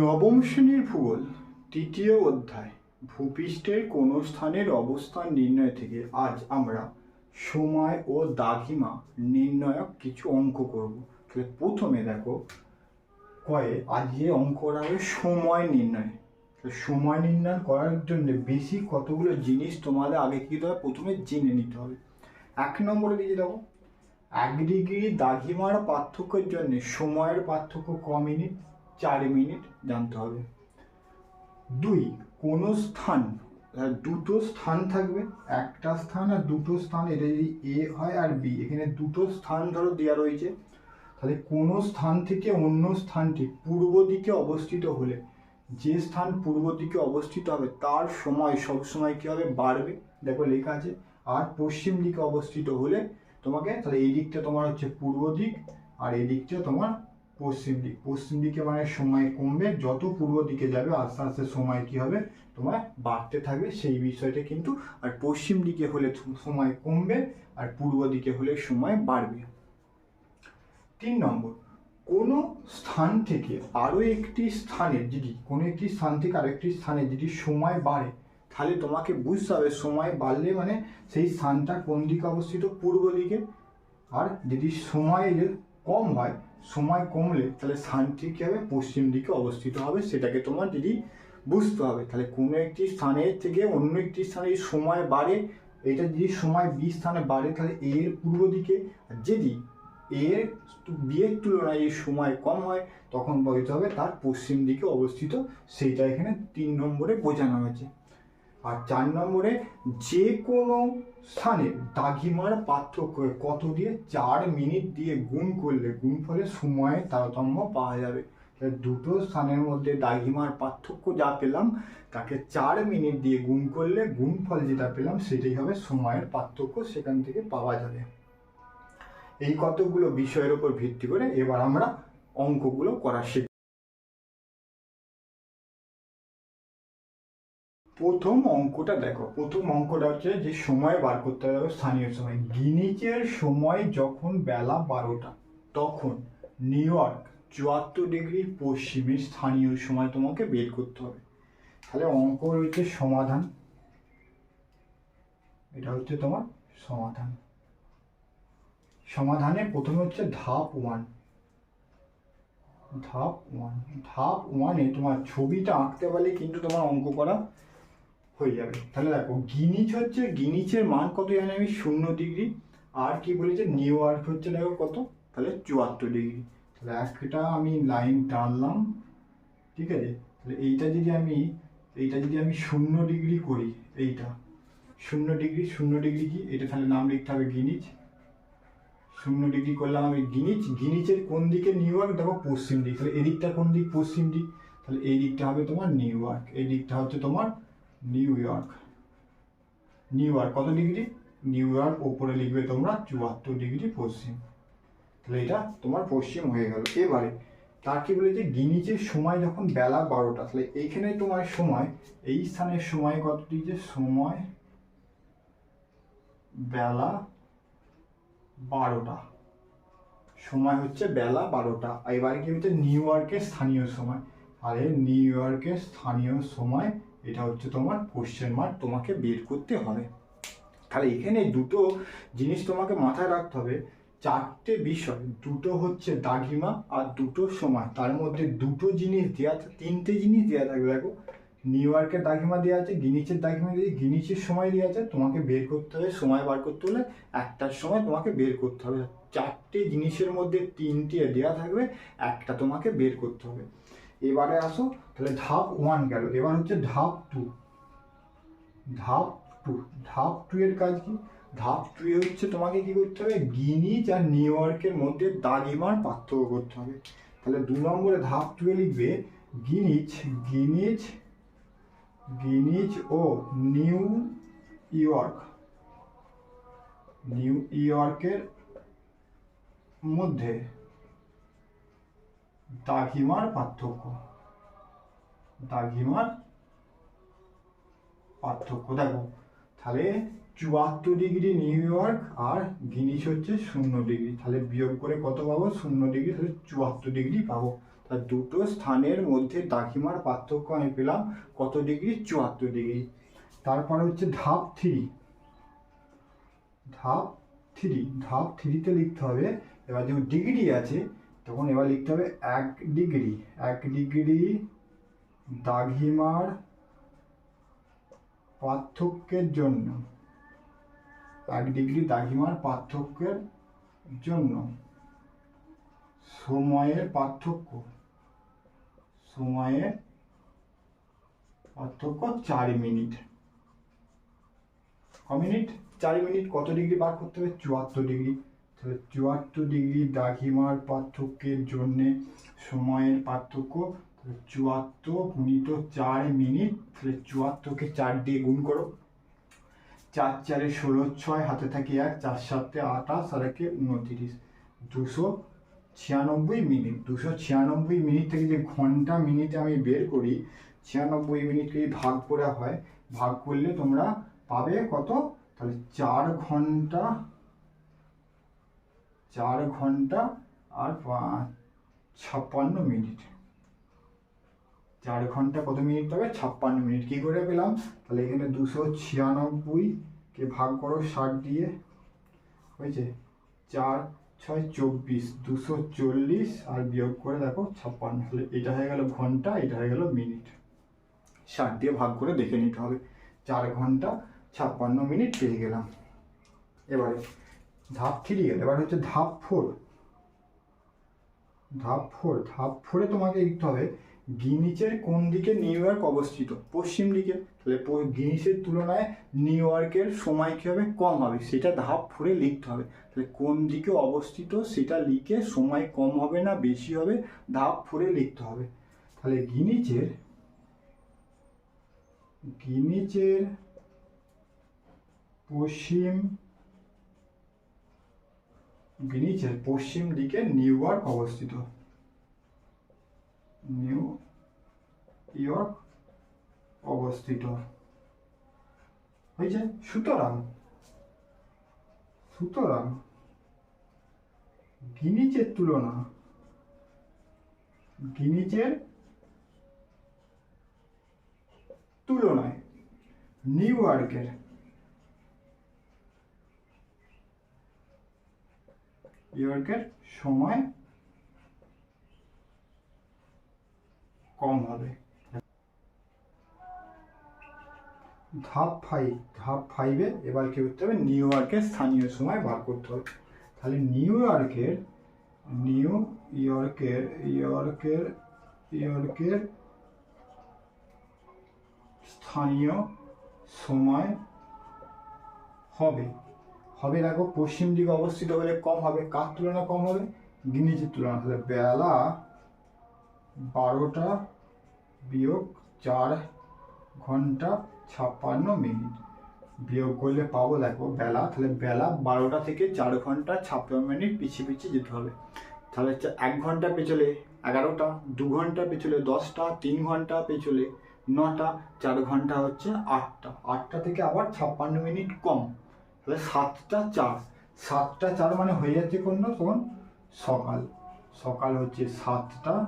নবম শ্রেণির ভূগোল, তৃতীয় অধ্যায়। ভূপৃষ্ঠের কোন স্থানের অবস্থান নির্ণয় থেকে আজ আমরা সময় ও দাঘিমা নির্ণয়ক কিছু অঙ্ক করব। তাহলে প্রথমে দেখো, কয়ে আজকে অঙ্ক করা হবে, সময় নির্ণয়। সময় নির্ণয় করার জন্য বেশি কতগুলো জিনিস তোমাদের আগে কি হবে? প্রথমে জেনে নিতে হবে। এক নম্বরে দিয়ে দেখো, এক ডিগ্রি দাঘিমার পার্থক্যের জন্য সময়ের পার্থক্য ক চার মিনিট জানতে হবে। দুই, কোন স্থান দুটো স্থান থাকবে, একটা স্থান আর দুটো স্থান, এটা যদি এ হয় আর বি এখানে দুটো স্থান ধরো দেওয়া রয়েছে, তাহলে কোন স্থান থেকে অন্য স্থানটি পূর্ব দিকে অবস্থিত হলে, যে স্থান পূর্ব দিকে অবস্থিত হবে, তার সময়, সব সময় কি হবে? বাড়বে। দেখো লেখা আছে, আর পশ্চিম দিকে অবস্থিত হলে তোমাকে, তাহলে এই দিকটা তোমার হচ্ছে পূর্ব দিক, আর এই দিকটা তোমার পশ্চিম দিক। পশ্চিম দিকে মানে সময় কমবে, যত পূর্ব দিকে যাবে আস্তে আস্তে সময় কি হবে? তোমার বাড়তে থাকবে। সেই বিষয়টা কিন্তু আর পশ্চিম দিকে হলে সময় কমবে আর পূর্ব দিকে হলে সময় বাড়বে। তিন নম্বর, কোনো স্থান থেকে আরও একটি স্থানে যদি, কোনো একটি স্থান থেকে আরেকটি স্থানে যদি সময় বাড়ে, তাহলে তোমাকে বুঝতে হবে সময় বাড়লে মানে সেই স্থানটা কোন দিকে অবস্থিত? পূর্ব দিকে। আর যদি সময় কম হয় সময় কমলে তাহলে স্থানটি কী হবে, পশ্চিম দিকে অবস্থিত হবে, সেটাকে তোমার যদি বুঝতে হবে, তাহলে কোনো একটি স্থানের থেকে অন্য একটি স্থানে যদি সময় বাড়ে, এটা যদি সময় বি স্থানে বাড়ে, তাহলে এর পূর্ব দিকে যদি এর বিয়ের তুলনায় এই সময় কম হয়, তখন বলতে হবে, তার পশ্চিম দিকে অবস্থিত, সেইটা এখানে তিন নম্বরে বোঝানো হয়েছে। আর চার নম্বরে যে কোনো স্থানে দাঘিমার পার্থক্য কত দিয়ে চার মিনিট দিয়ে গুণ করলে গুণ ফলে সময়ের তারতম্য পাওয়া যাবে। দুটো স্থানের মধ্যে দাঘিমার পার্থক্য যা পেলাম, তাকে চার মিনিট দিয়ে গুণ করলে গুণফল যেটা পেলাম সেটাই হবে সময়ের পার্থক্য সেখান থেকে পাওয়া যাবে। এই কতগুলো বিষয়ের উপর ভিত্তি করে এবার আমরা অঙ্কগুলো করা শিখব। প্রথম অঙ্কটা দেখো। প্রথম অঙ্কটা হচ্ছে যে সময় বার করতে হবে স্থানীয় সময়। গিনিচের সময় যখন বেলা বারোটা, তখন নিউ ইয়র্ক, চুয়াত্তর ডিগ্রি পশ্চিমে স্থানীয় সময় তোমাকে বের করতে হবে। তাহলে অঙ্ক রয়েছে সমাধান। এটা হচ্ছে তোমার সমাধান। সমাধানে প্রথমে হচ্ছে ধাপ ওয়ান। ধাপ ওয়ান। ধাপ ওয়ানে তোমার ছবিটা আঁকতে পারলে কিন্তু তোমার অঙ্ক করা হয়ে যাবে। তাহলে দেখো গিনিচ হচ্ছে গিনিচের মান কত জানি আমি? শূন্য ডিগ্রি। আর কি বলেছে? নিউ ইয়র্ক হচ্ছে দেখো কত? তাহলে চুয়াত্তর ডিগ্রি। তাহলে একটা আমি লাইন টানলাম। ঠিক আছে? তাহলে এইটা যদি আমি, এইটা যদি আমি শূন্য ডিগ্রি করি, এইটা। শূন্য ডিগ্রি শূন্য ডিগ্রি কি? এটা তাহলে নাম লিখতে হবে গিনিচ শূন্য ডিগ্রি করলাম আমি গিনিচ গিনিচের কোন দিকে নিউ ইয়র্ক দেখো পশ্চিম দিক। তাহলে এদিকটা কোন দিক? পশ্চিম দিক। তাহলে এই দিকটা হবে তোমার নিউ ইয়র্ক এই দিকটা হচ্ছে তোমার নিউ ইয়র্ক নিউ ইয়র্ক কত ডিগ্রি? নিউ ইয়র্ক ওপরে লিখবে তোমরা চুয়াত্তর ডিগ্রি পশ্চিম। তাহলে এটা তোমার পশ্চিম হয়ে গেল। এবারে তার কি বলেছে গিনিচের সময় যখন বেলা বারোটা, তাহলে এইখানে তোমার সময়, এই স্থানের সময় কত দিয়েছে সময় বেলা বারোটা। সময় হচ্ছে বেলা বারোটা। এবারে কি হচ্ছে? নিউ ইয়র্কের স্থানীয় সময়। আর নিউ ইয়র্কের স্থানীয় সময় এটা হচ্ছে তোমার কোশ্চেন মার্ক তোমাকে বের করতে হবে। তাহলে এখানে দুটো জিনিস তোমাকে মাথায় রাখতে হবে। চারটে বিষয়, দুটো হচ্ছে দাগিমা আর দুটো সময়। তার মধ্যে দুটো জিনিস দেওয়া তিনটে জিনিস দেওয়া থাকবে। দেখো নিউ ইয়র্কের দাগিমা দেওয়া আছে গিনিচের দাগিমা দিয়ে গিনিচের সময় দেওয়া আছে। তোমাকে বের করতে হবে, সময় বার করতে হলে একটার সময় তোমাকে বের করতে হবে। চারটে জিনিসের মধ্যে তিনটে দেওয়া থাকবে, একটা তোমাকে বের করতে হবে। এবারে আসো, তাহলে ধাপ ওয়ান গেল। এবার হচ্ছে ধাপ টু ধাপ টু ধাপ টু এর কাজ কি? ধাপ টু এ হচ্ছে তোমাকে কি করতে হবে? গিনিজ আর নিউ ইয়র্কের মধ্যে দাগিমার পার্থক্য করতে হবে। তাহলে দু নম্বরে ধাপ টু এ লিখবে, গিনিজ গিনিজ গিনিজ ও নিউ ইয়র্ক। নিউ ইয়র্কের মধ্যে দাগিমার পার্থক্য। দাগিমার পার্থক্য। দেখো, তাহলে চুয়াত্তর ডিগ্রি নিউ ইয়র্ক আর গিনিস হচ্ছে শূন্য ডিগ্রি। তাহলে বিয়োগ করে কত পাবো? শূন্য ডিগ্রি, তাহলে চুয়াত্তর ডিগ্রি পাবো। তা দুটো স্থানের মধ্যে দাঘিমার পার্থক্য আমি পেলাম কত ডিগ্রি? চুয়াত্তর ডিগ্রি। তারপরে হচ্ছে ধাপ থ্রি। ধাপ থ্রি, ধাপ থ্রিতে লিখতে হবে। এবার যেমন ডিগ্রি আছে তখন এবার লিখতে হবে এক ডিগ্রি এক ডিগ্রি দাঘিমার পার্থক্যের জন্য, এক ডিগ্রি দাঘিমার পার্থক্যের জন্য সময়ের পার্থক্য সময়ের পার্থক্য চার মিনিট। ক মিনিট? চার মিনিট কত ডিগ্রি বার করতে হবে? চুয়াত্তর ডিগ্রি। তাহলে চুয়াত্তর ডিগ্রি দাঘিমার পার্থক্যের জন্যে সময়ের পার্থক্য চুয়াত্তর গুণিত চার মিনিট, তাহলে চুয়াত্তরকে চার দিয়ে গুণ করো। চার চারে ষোলো ছয়, হাতে থাকে এক, চার সাতে আঠাশ, আর একে উনতিরিশ। দুশো ছিয়ানব্বই মিনিট, দুশো ছিয়ানব্বই মিনিট থেকে যে ঘণ্টা মিনিটে আমি বের করি, ছিয়ানব্বই মিনিটকে ভাগ করা হয়, ভাগ করলে তোমরা পাবে কত? তাহলে চার ঘণ্টা চার ঘণ্টা আর ছাপ্পান্ন মিনিট। চার ঘণ্টা কত মিনিট হবে? ছাপ্পান্ন মিনিট। কী করে পেলাম? তাহলে এখানে দুশো ছিয়ানব্বইকে ভাগ করো ষাট দিয়ে। হয়েছে? চার, ছয়, চব্বিশ। দুশো চল্লিশ আর বিয়োগ করে দেখো ছাপ্পান্ন। তাহলে এটা হয়ে গেল ঘণ্টা, এটা হয়ে গেল মিনিট। ষাট দিয়ে ভাগ করে দেখে নিতে হবে। চার ঘণ্টা, ছাপ্পান্ন মিনিট পেয়ে গেলাম। এবারে ধাপ থ্রি এবার হচ্ছে ধাপ ফোর। ধাপ ফোর। ধাপ ফোরে তোমাকে লিখতে হবে গিনিচের কোন দিকে নিউ ইয়র্ক অবস্থিত? পশ্চিম দিকে। তাহলে গিনিসের তুলনায় নিউ ইয়র্কের সময় কী হবে? কম হবে। সেটা ধাপ ফোরে লিখতে হবে। তাহলে কোন দিকে অবস্থিত সেটা লিখে সময় কম হবে না বেশি হবে, ধাপ ফোরে লিখতে হবে। তাহলে গিনিচের গিনিচের পশ্চিম গ্রিনিচের পশ্চিম দিকে নিউ ইয়র্ক অবস্থিত। নিউ ইয়র্ক অবস্থিত। হয়েছে? সুতরাং সুতরাং গিনিচের তুলনা গিনিচের তুলনায় নিউ ইয়র্কের ইয়র্কের সময় কম হবে। ধাপ ফাইভ ধাপ ফাইভে এবার কি করতে হবে? নিউ ইয়র্কের স্থানীয় সময় বার করতে হবে। তাহলে নিউ ইয়র্কের নিউ ইয়র্কের ইয়র্কের ইয়র্কের স্থানীয় সময় হবে। হবে দেখো পশ্চিম দিকে অবস্থিত হলে কম হবে, কার তুলনা কম হবে? গিনিচের তুলনা। তাহলে বেলা বারোটা বিয়োগ চার ঘণ্টা ছাপ্পান্ন মিনিট। বিয়োগ করলে পাবো, দেখো, বেলা। তাহলে বেলা বারোটা থেকে চার ঘণ্টা ছাপ্পান্ন মিনিট পিছিয়ে পিছিয়ে যেতে হবে। তাহলে এক ঘণ্টা পেছলে এগারোটা, দু ঘণ্টা পেছলে দশটা, তিন ঘণ্টা পেছলে নটা, চার ঘণ্টা হচ্ছে আটটা। আটটা থেকে আবার ছাপ্পান্ন মিনিট কম। তাহলে সাতটা চার সাতটা চার মানে হয়ে যাচ্ছে কোন তখন সকাল। সকাল হচ্ছে সাতটা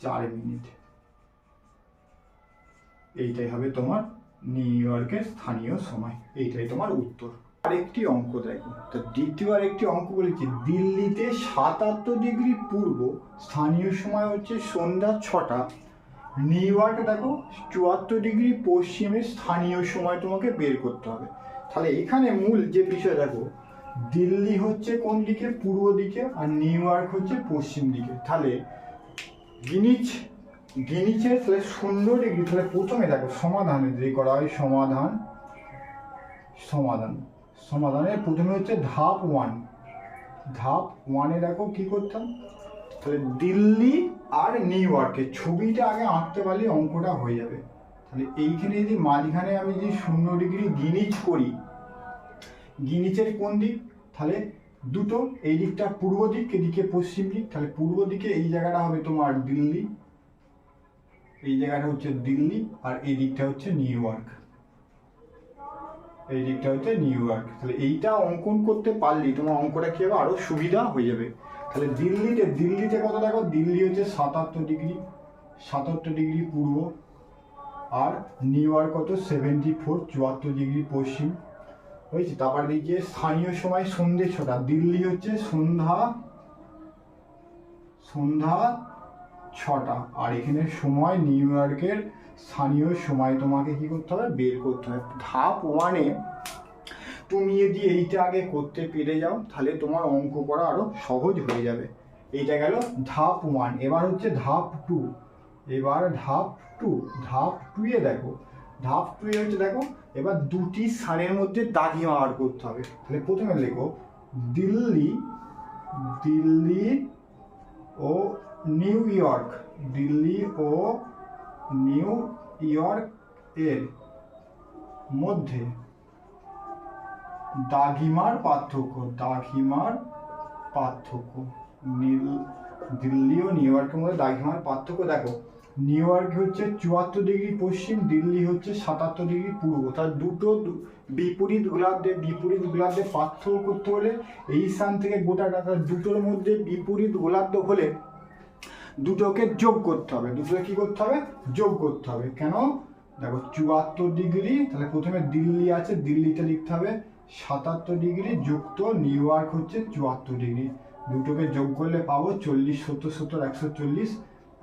চার মিনিট। এইটাই হবে তোমার নিউ ইয়র্কের স্থানীয় সময়। এইটাই তোমার উত্তর। আরেকটি অঙ্ক দেখো। তো দ্বিতীয় আরেকটি অঙ্ক বলেছি, দিল্লিতে সাতাত্তর ডিগ্রি পূর্ব, স্থানীয় সময় হচ্ছে সন্ধ্যা ছটা। নিউ ইয়র্ক দেখো, চুয়াত্তর ডিগ্রি পশ্চিমে স্থানীয় সময় তোমাকে বের করতে হবে। তাহলে এখানে মূল যে বিষয় দেখো, দিল্লি হচ্ছে কোন দিকে? পূর্ব দিকে আর নিউ ইয়র্ক হচ্ছে পশ্চিম দিকে। তাহলে গিনিচ গিনিচের তাহলে শূন্য ডিগ্রি, তাহলে প্রথমে দেখো সমাধান, যদি করা হয় সমাধান সমাধান সমাধানের প্রথমে হচ্ছে ধাপ ওয়ান। ধাপ ওয়ানে দেখো কি করতাম তাহলে দিল্লি আর নিউ ইয়র্কের ছবিটা আগে আঁকতে পারলে অঙ্কটা হয়ে যাবে। তাহলে এইখানে যদি মাঝখানে আমি যদি শূন্য ডিগ্রি গিনিচ করি গিনিচের কোন দিক? তাহলে দুটো, এই দিকটা পূর্ব দিক, এদিকে পশ্চিম দিক। তাহলে পূর্ব দিকে এই জায়গাটা হবে তোমার দিল্লি, এই জায়গাটা হচ্ছে দিল্লি, আর এই দিকটা হচ্ছে নিউ ইয়র্ক। এই দিকটা হচ্ছে নিউ ইয়র্ক। তাহলে এইটা অঙ্কন করতে পারলেই তোমার অঙ্কটা কি হবে? আরও সুবিধা হয়ে যাবে। তাহলে দিল্লিতে দিল্লিতে কত দেখো? দিল্লি হচ্ছে সাতাত্তর ডিগ্রি সাতাত্তর ডিগ্রি পূর্ব। আর নিউ ইয়র্ক কত? সেভেন্টি ফোর চুয়াত্তর ডিগ্রি পশ্চিম। হয়েছে তারপর দিকে স্থানীয় সময় সন্ধে ছটা। দিল্লি হচ্ছে সন্ধ্যা সন্ধ্যা ছটা। আর এখানে সময় নিউ ইয়র্কের স্থানীয় সময়। তোমাকে কি করতে হবে? বের করতে হবে। ধাপ ওয়ানে তুমি যদি এইটা আগে করতে পেরে যাও, তাহলে তোমার অঙ্ক করা আরও সহজ হয়ে যাবে। এইটা গেল ধাপ ওয়ান এবার হচ্ছে ধাপ টু এবার ধাপ টু ধাপ টু এ দেখো। ধাপ টু এ হচ্ছে দেখো, এবার দুটি স্থানের মধ্যে দাগি মার করতে হবে। তাহলে প্রথমে লেখো, দিল্লি দিল্লি ও নিউ ইয়র্ক। দিল্লি ও নিউ ইয়র্ক এর মধ্যে দাগিমার পার্থক্য দাগিমার পার্থক্য। নীল, দিল্লি ও নিউ ইয়র্কের মধ্যে দাগিমার পার্থক্য দেখো। নিউ ইয়র্ক হচ্ছে চুয়াত্তর ডিগ্রি পশ্চিম দিল্লি হচ্ছে সাতাত্তর ডিগ্রি পূর্ব। তার দুটো বিপরীত গোলার্ধে বিপরীত গোলার্ধে পার্থক্য করতে হলে এই স্থান থেকে গোটাটা তার দুটোর মধ্যে বিপরীত গোলার্ধ হলে দুটোকে যোগ করতে হবে। দুটোকে কি করতে হবে? যোগ করতে হবে। কেন? দেখো, চুয়াত্তর ডিগ্রি তাহলে প্রথমে দিল্লি আছে, দিল্লিতে লিখতে হবে, সাতাত্তর ডিগ্রি যুক্ত নিউ ইয়র্ক হচ্ছে চুয়াত্তর ডিগ্রি দুটোকে যোগ করলে পাবো চল্লিশ, সত্তর সত্তর, একশো চল্লিশ।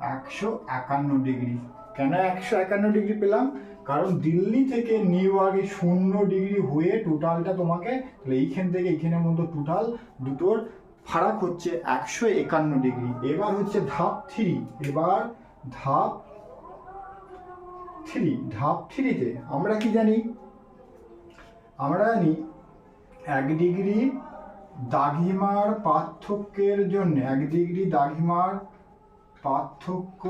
একশো একান্ন ডিগ্রি। কেন একশো একান্ন ডিগ্রি পেলাম? কারণ দিল্লি থেকে নিউ ইয়র্কে শূন্য ডিগ্রি হয়ে টোটালটা তোমাকে, তাহলে এইখান থেকে এইখানের মধ্যে টোটাল দুটোর ফারাক হচ্ছে একশো একান্ন ডিগ্রি। এবার হচ্ছে ধাপ থ্রি। এবার ধাপ থ্রি। ধাপ থ্রিতে আমরা কি জানি? আমরা জানি এক ডিগ্রি দাঘিমার পার্থক্যের জন্য, এক ডিগ্রি দাঘিমার পার্থক্য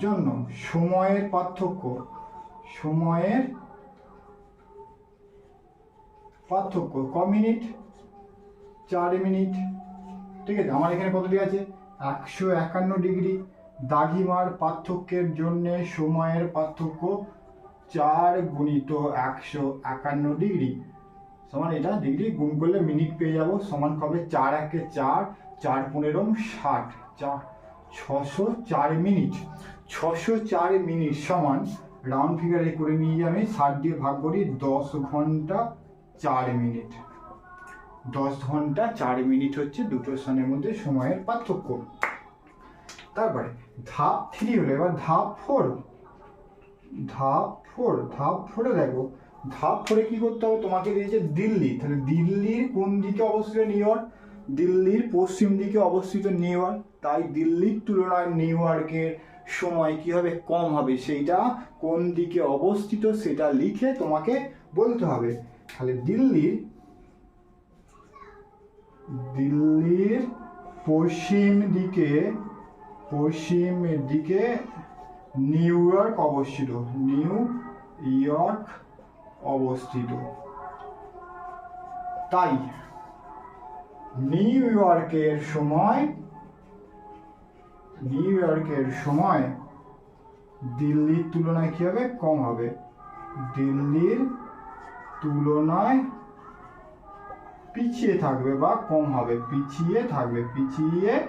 জন্য সময়ের পার্থক্য সময়ের পার্থক্য। ক মিনিট? চার মিনিট। ঠিক আছে, আমার এখানে কত দেওয়া আছে? একশো একান্ন ডিগ্রি। দাগিমার পার্থক্যের জন্য সময়ের পার্থক্য চার গুণিত একশো একান্ন ডিগ্রি। সমান এটা, ডিগ্রি গুণ করলে মিনিট পেয়ে যাব। সমান কবে? চার একে চার চার পনেরো, ষাট, চার, ছশো চার মিনিট। ছশো চার মিনিট সমান রাউন্ড ফিগারে করে নিয়ে যাবে ষাট দিয়ে ভাগ করি দশ ঘণ্টা চার মিনিট। দশ ঘণ্টা চার মিনিট হচ্ছে দুটো স্থানের মধ্যে সময়ের পার্থক্য। তারপরে ধাপ থ্রি হলো, এবার ধাপ ফোর ধাপ ফোর ধাপ ফোরে দেখো, ধাপ ফোরে কি করতে হবে? তোমাকে দিয়েছে দিল্লি। তাহলে দিল্লির কোন দিকে অবস্থিত? New York. দিল্লির পশ্চিম দিকে অবস্থিত নিউ ইয়র্ক তাই দিল্লির তুলনায় নিউ ইয়র্কের সময় কি হবে কম হবে সেইটা কোন দিকে অবস্থিত সেটা লিখে তোমাকে বলতে হবে। তাহলে দিল্লির দিল্লির পশ্চিম দিকে পশ্চিম দিকে নিউ ইয়র্ক অবস্থিত নিউ ইয়র্ক অবস্থিত। তাই নিউ ইয়র্কের সময় নিউ ইয়র্কের সময় দিল্লির তুলনায় কি হবে? কম হবে। দিল্লির তুলনায় পিছিয়ে থাকবে বা কম হবে। পিছিয়ে থাকবে পিছিয়ে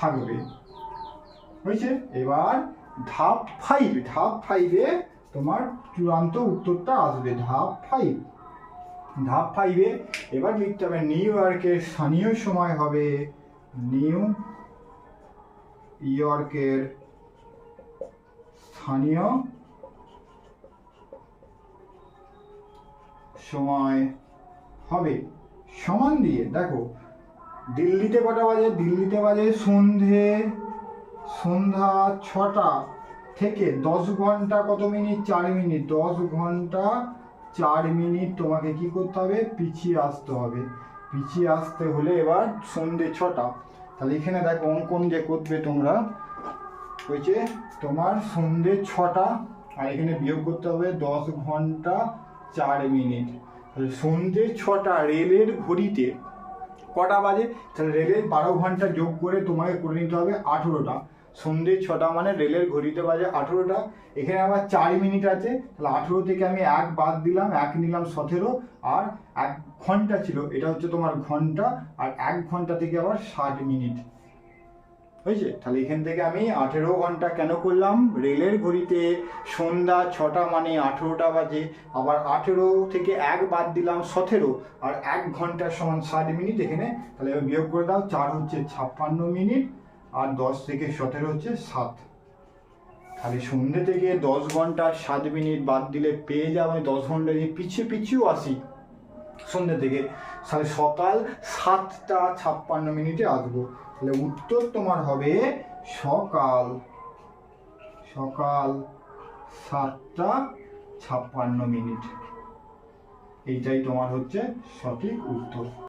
থাকবে। হয়েছে? এবার ধাপ ফাইভ ধাপ ফাইভে তোমার চূড়ান্ত উত্তরটা আসবে। ধাপ ফাইভ ধাপ ফাইভে এবার লিখতে হবে নিউ ইয়র্কের স্থানীয় সময় হবে। নিউ ইয়র্কের স্থানীয় সময় হবে। সমান দিয়ে, দেখো, দিল্লিতে কটা বাজে? দিল্লিতে বাজে সন্ধে, সন্ধ্যা ছটা থেকে দশ ঘণ্টা কত মিনিট? চার মিনিট। দশ ঘণ্টা চার মিনিট তোমাকে কি করতে হবে? পিছিয়ে আসতে হবে। পিছিয়ে আসতে হলে এবার সন্ধে ছটা। তাহলে এখানে দেখো অঙ্কন যে করবে তোমরা, হয়েছে তোমার সন্ধে ছটা, আর এখানে বিয়োগ করতে হবে দশ ঘণ্টা চার মিনিট। তাহলে সন্ধে ছটা রেলের ঘড়িতে কটা বাজে? তাহলে রেলের বারো ঘণ্টা যোগ করে তোমাকে করে নিতে হবে আঠেরোটা। সন্ধ্যে ছটা মানে রেলের ঘড়িতে বাজে আঠেরোটা। এখানে আমার চার মিনিট আছে, তাহলে আঠেরো থেকে আমি এক বাদ দিলাম, এক নিলাম সতেরো, আর এক ঘণ্টা ছিল, এটা হচ্ছে তোমার ঘণ্টা, আর এক ঘণ্টা থেকে আবার ষাট মিনিট। হয়েছে? তাহলে এখান থেকে আমি আঠেরো ঘণ্টা কেন করলাম? রেলের ঘড়িতে সন্ধ্যা ছটা মানে আঠেরোটা বাজে, আবার আঠেরো থেকে এক বাদ দিলাম সতেরো, আর এক ঘণ্টার সমান ষাট মিনিট এখানে, তাহলে বিয়োগ করে দাও, চার হচ্ছে ছাপ্পান্ন মিনিট আর দশ থেকে সতেরো হচ্ছে সাত। তাহলে সন্ধ্যে থেকে দশ ঘণ্টা সাত মিনিট বাদ দিলে পেয়ে যাবে দশ ঘণ্টা যদি পিছিয়ে পিছিয়েও আসি। সন্ধ্যে থেকে তাহলে সকাল সাতটা ছাপ্পান্ন মিনিটে আসব। তাহলে উত্তর তোমার হবে সকাল। সকাল সাতটা ছাপ্পান্ন মিনিট। এইটাই তোমার হচ্ছে সঠিক উত্তর।